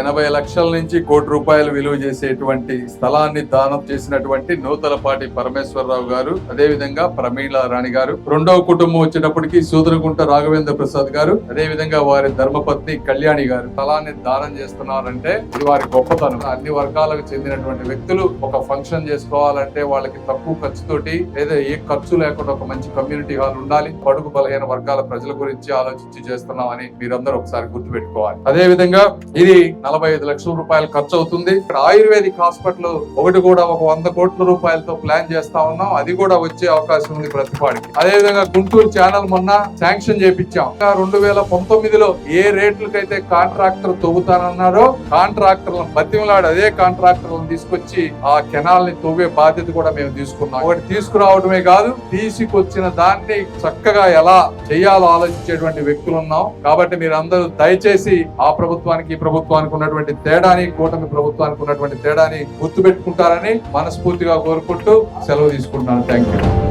ఎనభై లక్షల నుంచి కోటి రూపాయలు విలువ చేసేటువంటి స్థలాన్ని దానం చేసినటువంటి నూతలపాటి పరమేశ్వరరావు గారు అదే విధంగా రాణి గారు రెండవ కుటుంబం వచ్చేటప్పటికి సూదరగుంట రాఘవేంద్ర ప్రసాద్ గారు అదే విధంగా వారి ధర్మపత్ని కళ్యాణి గారు. స్థలాన్ని దానం చేస్తున్నారంటే ఇది వారి గొప్పతనం. అన్ని వర్గాలకు చెందినటువంటి వ్యక్తులు ఒక ఫంక్షన్ చేసుకోవాలంటే వాళ్ళకి తక్కువ ఖర్చుతోటి లేదా ఏ ఖర్చు లేకుండా ఒక మంచి కమ్యూనిటీ హాల్ ఉండాలి. పడుగు బలహీన వర్గాల ప్రజల గురించి ఆలోచించి చేస్తున్నామని మీరందరూ ఒకసారి గుర్తుపెట్టుకోవాలి. అదే విధంగా ఇది నలభై ఐదు లక్షల రూపాయలు ఖర్చు అవుతుంది ఇక్కడ ఆయుర్వేదిక్ హాస్పిటల్ ఒకటి కూడా ఒక వంద కోట్ల రూపాయలతో ప్లాన్ చేస్తా ఉన్నాం. అది కూడా వచ్చే అవకాశం ఉంది ప్రతిపాడికి అదే విధంగా గుంటూరు ఛానల్ మొన్న శాంక్షన్ చేపించాం. ఇంకా రెండు వేల పంతొమ్మిదిలో ఏ రేట్లకైతే కాంట్రాక్టర్ తవ్వుతానన్నారో కాంట్రాక్టర్లను బతిమలాడి అదే కాంట్రాక్టర్లను తీసుకొచ్చి ఆ కెనాల్ని తవ్వే బాధ్యత కూడా మేము తీసుకున్నాం. ఒకటి తీసుకురావడమే కాదు తీసుకొచ్చిన దాన్ని చక్కగా ఎలా చేయాలో ఆలోచించేటువంటి వ్యక్తులు ఉన్నాం. కాబట్టి మీరు అందరూ దయచేసి ఆ ప్రభుత్వానికి ఈ ప్రభుత్వానికి ఉన్నటువంటి తేడాని కూటమి ప్రభుత్వానికి ఉన్నటువంటి తేడాని గుర్తుపెట్టుకుంటారని మనస్ఫూర్తిగా కోరుకుంటూ సెలవు తీసుకుంటున్నాను. Thank you